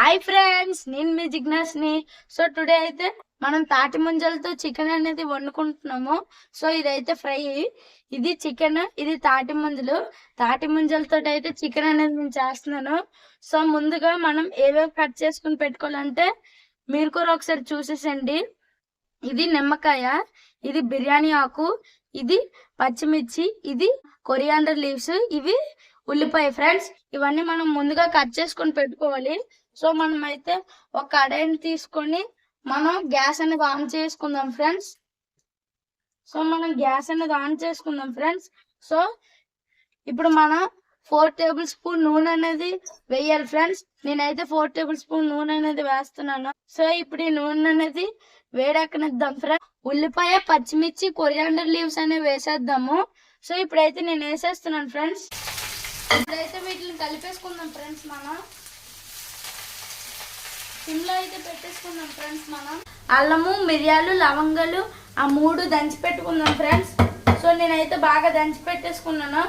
Hi friends నేను మీ జిగ్నాస్ని so today అయితే మనం తాటి ముంజలతో చికెన్ అనేది వండుకుంటున్నాము. సో ఇదైతే ఫ్రై. ఇది చికెన్ ఇది తాటి ముంజలు. తాటి ముంజలతో అయితే చికెన్ అనేది నేను చేస్తున్నాను. సో ముందుగా మనం ఏవేవి కట్ చేసుకుని పెట్టుకోవాలంటే మీరు కూడా ఒకసారి చూసేసండి. ఇది నిమ్మకాయ ఇది బిర్యానీ ఆకు ఇది పచ్చిమిర్చి ఇది కొరియాండర్ లీవ్స్ ఇవి ఉల్లిపాయ. ఫ్రెండ్స్ ఇవన్నీ మనం ముందుగా కట్ చేసుకొని పెట్టుకోవాలి. సో మనం అయితే ఒక కడాయిని తీసుకొని మనం గ్యాస్ అనేది ఆన్ చేసుకుందాం ఫ్రెండ్స్. సో మనం గ్యాస్ అనేది ఆన్ చేసుకుందాం ఫ్రెండ్స్. సో ఇప్పుడు మనం ఫోర్ టేబుల్ స్పూన్ నూనె అనేది వేయాలి ఫ్రెండ్స్. నేనైతే ఫోర్ టేబుల్ స్పూన్ నూనె అనేది వేస్తున్నాను. సో ఇప్పుడు ఈ నూనె అనేది వేడెక్కనిద్దాం ఫ్రెండ్స్. ఉల్లిపాయ పచ్చిమిర్చి కొరియాండర్ లీవ్స్ అనేవి వేసేద్దాము. సో ఇప్పుడైతే నేను వేసేస్తున్నాను ఫ్రెండ్స్. ఇప్పుడైతే వీటిని కలిపేసుకుందాం ఫ్రెండ్స్ మనం. సిమ్లో అయితే పెట్టేసుకుందాం ఫ్రెండ్స్ మనం. అల్లము మిరియాలు లవంగాలు ఆ మూడు దంచి పెట్టుకుందాం ఫ్రెండ్స్. సో నేనైతే బాగా దంచి పెట్టేసుకున్నాను.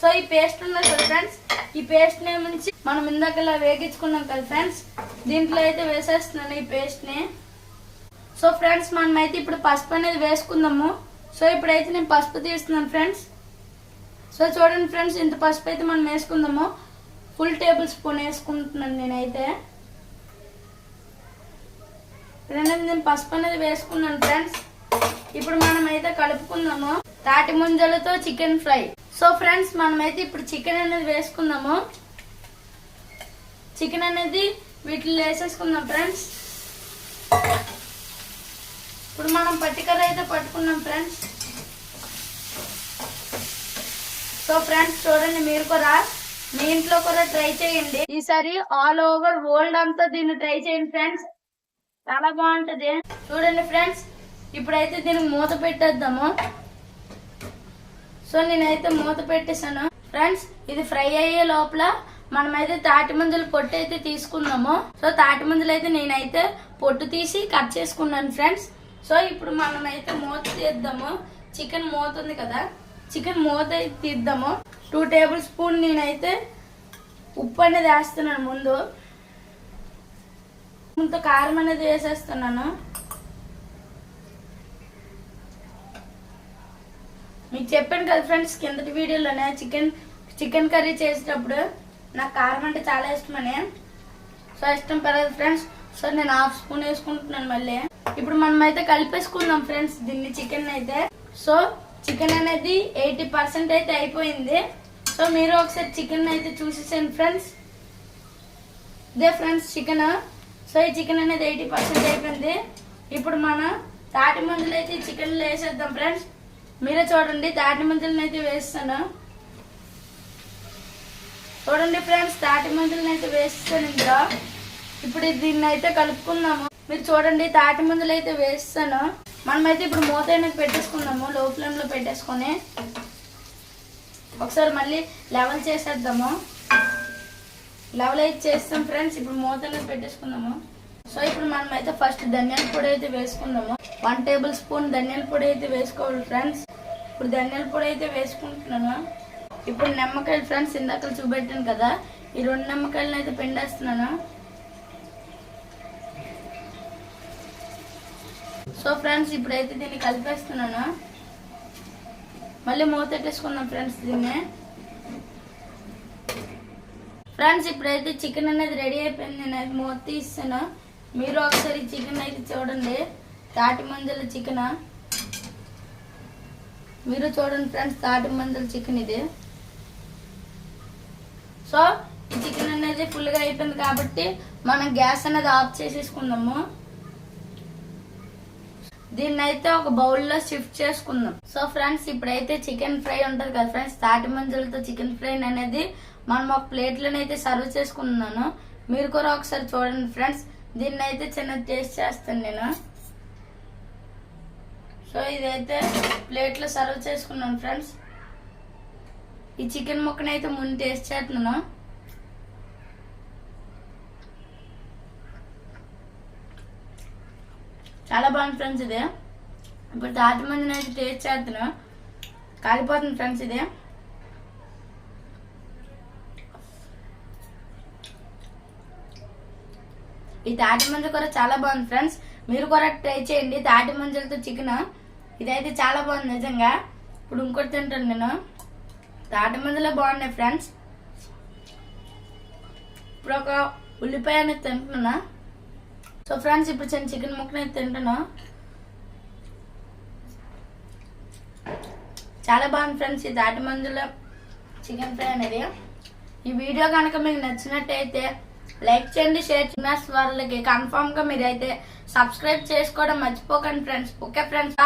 సో ఈ పేస్ట్ ఉన్నది కదా ఫ్రెండ్స్ ఈ పేస్ట్ నుంచి మనం ఇందాకలా వేగించుకున్నాం కదా ఫ్రెండ్స్ దీంట్లో అయితే వేసేస్తున్నాను ఈ పేస్ట్ని. సో ఫ్రెండ్స్ మనం అయితే ఇప్పుడు పసుపు అనేది వేసుకుందాము. సో ఇప్పుడైతే నేను పసుపు తీస్తున్నాను ఫ్రెండ్స్. సో చూడండి ఫ్రెండ్స్ ఇంత పసుపు అయితే మనం వేసుకుందాము. ఫుల్ టేబుల్ స్పూన్ వేసుకుంటున్నాను నేనైతే. ఫ్రెండ్స్ నేను పసుపు అనేది వేసుకున్నాను ఫ్రెండ్స్ ఇప్పుడు మనం అయితే కలుపుకుందాము. తాటి ముంజలతో చికెన్ ఫ్రై సో ఫ్రెండ్స్ మనమైతే ఇప్పుడు చికెన్ అనేది వేసుకుందాము. చికెన్ అనేది వీటిలో వేసేసుకుందాం ఫ్రెండ్స్ ఇప్పుడు మనం పట్టికర అయితే పట్టుకున్నాం ఫ్రెండ్స్ సో ఫ్రెండ్స్ చూడండి మీరు కూడా మీ ఇంట్లో కూడా ట్రై చేయండి. ఈసారి ఆల్ ఓవర్ వరల్డ్ అంతా దీన్ని ట్రై చేయండి ఫ్రెండ్స్ చాలా బాగుంటది. చూడండి ఫ్రెండ్స్ ఇప్పుడైతే దీనికి మూత పెట్టేద్దాము. సో నేనైతే మూత పెట్టేశాను. ఫ్రెండ్స్ ఇది ఫ్రై అయ్యే లోపల మనమైతే తాటి మందులు పొట్టు అయితే తీసుకుందాము సో తాటి మందులు అయితే నేనైతే పొట్టు తీసి కట్ చేసుకున్నాను ఫ్రెండ్స్. సో ఇప్పుడు మనమైతే మూత తీద్దాము. చికెన్ మూత ఉంది కదా చికెన్ మూత అయితే తీద్దాము. టూ టేబుల్ స్పూన్ నేనైతే ఉప్పు అనేది వేస్తున్నాను ముందు. ఇంత కారం అనేది వేసేస్తున్నాను. మీకు చెప్పాను కదా ఫ్రెండ్స్ కిందటి వీడియోలోనే చికెన్ చికెన్ కర్రీ చేసేటప్పుడు నాకు కారం అంటే చాలా ఇష్టమని. సో ఇష్టం పర్లేదు ఫ్రెండ్స్. సో నేను హాఫ్ స్పూన్ వేసుకుంటున్నాను మళ్ళీ. ఇప్పుడు మనం అయితే కలిపేసుకుందాం ఫ్రెండ్స్ దీన్ని చికెన్ అయితే. సో చికెన్ అనేది ఎయిటీ పర్సెంట్ అయితే అయిపోయింది. సో మీరు ఒకసారి చికెన్ అయితే చూసేసాను ఫ్రెండ్స్. ఇదే ఫ్రెండ్స్ చికెన్. సో ఈ చికెన్ అనేది ఎయిటీ పర్సెంట్ అయిపోయింది. ఇప్పుడు మనం తాటి మందులు అయితే చికెన్లో వేసేద్దాం ఫ్రెండ్స్ మీరే చూడండి తాటి మందులను అయితే వేస్తాను. చూడండి ఫ్రెండ్స్ తాటి మందులను అయితే వేస్తాను ఇందులో. ఇప్పుడు దీన్ని అయితే కలుపుకుందాము. మీరు చూడండి తాటి మందులు అయితే వేస్తాను. మనమైతే ఇప్పుడు మూత అనేది పెట్టేసుకుందాము లో ఫ్లేమ్లో పెట్టేసుకొని. ఒకసారి మళ్ళీ లెవెల్ చేసేద్దాము. లవ్ అయితే చేస్తాం ఫ్రెండ్స్. ఇప్పుడు మూత అనేది పెట్టేసుకుందాము. సో ఇప్పుడు మనం అయితే ఫస్ట్ ధనియాల పొడి అయితే వేసుకుందాము. వన్ టేబుల్ స్పూన్ ధనియాల పొడి అయితే వేసుకోవాలి ఫ్రెండ్స్. ఇప్పుడు ధనియాల పొడి అయితే వేసుకుంటున్నాను. ఇప్పుడు నిమ్మకాయలు ఫ్రెండ్స్ ఇందాక చూపెట్టాను కదా. ఈ రెండు నిమ్మకాయలను అయితే పిండేస్తున్నాను. సో ఫ్రెండ్స్ ఇప్పుడైతే దీన్ని కలిపేస్తున్నాను. మళ్ళీ మూత పెట్టేసుకుందాం ఫ్రెండ్స్ దీన్ని. ఫ్రెండ్స్ ఇప్పుడైతే చికెన్ అనేది రెడీ అయిపోయింది. నేను అయితే మూత తీస్తాను మీరు ఒకసారి చికెన్ అయితే చూడండి. తాటి మందుల చికెన్. మీరు చూడండి ఫ్రెండ్స్ తాటి మందుల చికెన్ ఇది. సో ఈ చికెన్ అనేది ఫుల్గా అయిపోయింది కాబట్టి మనం గ్యాస్ అనేది ఆఫ్ చేసేసుకుందాము. దీన్ని అయితే ఒక బౌల్లో షిఫ్ట్ చేసుకుందాం. సో ఫ్రెండ్స్ ఇప్పుడైతే చికెన్ ఫ్రై ఉంటుంది కదా ఫ్రెండ్స్ తాటి మంజులతో చికెన్ ఫ్రై అనేది మనం ఒక ప్లేట్లోనైతే సర్వ్ చేసుకున్నాను మీరు కూడా ఒకసారి చూడండి ఫ్రెండ్స్ దీన్ని అయితే చిన్న టేస్ట్ చేస్తాను నేను. సో ఇదైతే ప్లేట్లో సర్వ్ చేసుకున్నాను ఫ్రెండ్స్. ఈ చికెన్ ముక్కనైతే ముందు టేస్ట్ చేస్తున్నాను. చాలా బాగుంది ఫ్రెండ్స్ ఇది. ఇప్పుడు తాటి మందిని అయితే టేస్ట్ చేస్తున్నాను కాలిపోతుంది ఫ్రెండ్స్ ఇది. ఈ తాటి మంజు కూర చాలా బాగుంది ఫ్రెండ్స్. మీరు కూడా ట్రై చేయండి. తాటి మంజులతో చికెన్ ఇదైతే చాలా బాగుంది నిజంగా. ఇప్పుడు ఇంకోటి తింటాను నేను. తాటి ముంజలే బాగున్నాయి ఫ్రెండ్స్. ఇప్పుడు ఒక ఉల్లిపాయ అనేది తింటున్నా. సో ఫ్రెండ్స్ ఇప్పుడు చిన్న చికెన్ ముక్కని తింటున్నా. చాలా బాగుంది ఫ్రెండ్స్ ఈ దాటి మందుల చికెన్ ఫ్రై అనేది. ఈ వీడియో కనుక మీకు నచ్చినట్టయితే లైక్ చేయండి షేర్ చేయండి. వాళ్ళకి కన్ఫామ్గా మీరైతే సబ్స్క్రైబ్ చేసుకోవడం మర్చిపోకండి ఫ్రెండ్స్ ఓకే ఫ్రెండ్స్